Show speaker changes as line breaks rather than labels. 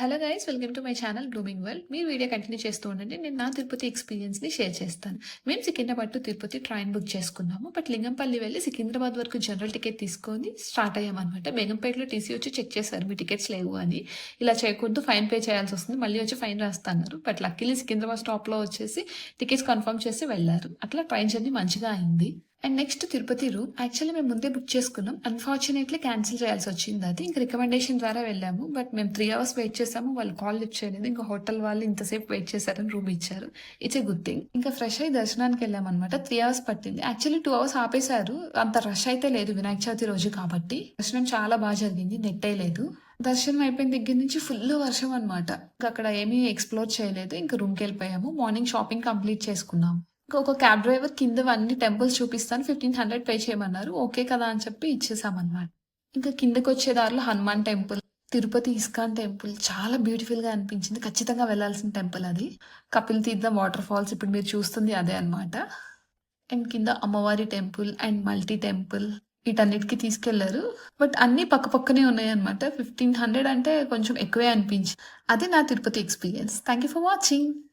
Hello guys welcome to my channel blooming world me video continue చేస్తూ ఉండండి నేను నా తిరుపతి ఎక్స్పీరియన్స్ని షేర్ చేస్తాను. మేము Secunderabad to Tirupati train book చేసుకున్నాము బట్ లింగంపల్లి వెళ్ళి సికింద్రాబాద్ వరకు జనరల్ టికెట్ తీసుకొని స్టార్ట్ అయ్యామన్నమాట. బేగంపేటలో టీసీ వచ్చి చెక్ చేశారు మీ టికెట్స్ లేవు అని. ఇలా చేయకూడదు ఫైన్ పే చేయాల్సి వస్తుంది మళ్ళీ వచ్చి ఫైన్ రాస్తున్నారు. బట్ లక్కీలీ సికింద్రాబాద్ స్టాప్లో వచ్చేసి టికెట్స్ కన్ఫర్మ్ చేసి వెళ్ళారు. అట్లా ట్రైన్ జర్నీ మంచిగా అయింది. And next Tirupati room actually మేము ముందే బుక్ చేసుకున్నాం. అన్ఫార్చునేట్లీ క్యాన్సిల్ చేయాల్సి వచ్చింది అది. ఇంకా రికమెండేషన్ ద్వారా వెళ్ళాము. బట్ మేము త్రీ అవర్స్ వెయిట్ చేసాము. వాళ్ళు కాల్ లిఫ్ట్ చేయలేదు. ఇంకా హోటల్ వాళ్ళు ఇంతసేపు వెయిట్ చేశారని రూమ్ ఇచ్చారు. ఇట్స్ ఏ గుడ్ థింగ్ ఇంకా ఫ్రెష్ అయ్యి దర్శనానికి వెళ్ళామన్నమాట. త్రీ అవర్స్ పట్టింది. యాక్చువల్లీ టూ అవర్స్ ఆపేశారు. అంత రష్ అయితే లేదు వినాయక చవితి రోజు కాబట్టి. దర్శనం చాలా బాగా జరిగింది. నెట్ లేదు. దర్శనం అయిపోయిన దగ్గర నుంచి ఫుల్ వర్షం అనమాట ఇంకా అక్కడ ఏమీ ఎక్స్ప్లోర్ చేయలేదు. ఇంకా రూమ్కి వెళ్ళిపోయాము. మార్నింగ్ షాపింగ్ కంప్లీట్ చేసుకున్నాం ఒక క్యాబ్ డ్రైవర్ కింద అన్ని టెంపుల్స్ చూపిస్తాను ఫిఫ్టీన్ హండ్రెడ్ పే చేయమన్నారు. ఓకే కదా అని చెప్పి ఇచ్చేసామన్నమాట. ఇంకా కిందకు వచ్చే దారిలో Hanuman temple Tirupati ISKCON temple చాలా బ్యూటిఫుల్గా అనిపించింది. ఖచ్చితంగా వెళ్ళాల్సిన టెంపుల్ అది. కపిల్ తీర్థం వాటర్ ఫాల్స్ ఇప్పుడు మీరు చూస్తుంది అదే అన్నమాట. అండ్ కింద అమ్మవారి టెంపుల్ అండ్ మల్టీ టెంపుల్ వీటన్నిటికి తీసుకెళ్ళారు. బట్ అన్ని పక్క పక్కనే ఉన్నాయి అనమాట ఫిఫ్టీన్ హండ్రెడ్ అంటే కొంచెం ఎక్కువే అనిపించింది. అదే నా Tirupati experience thank you for watching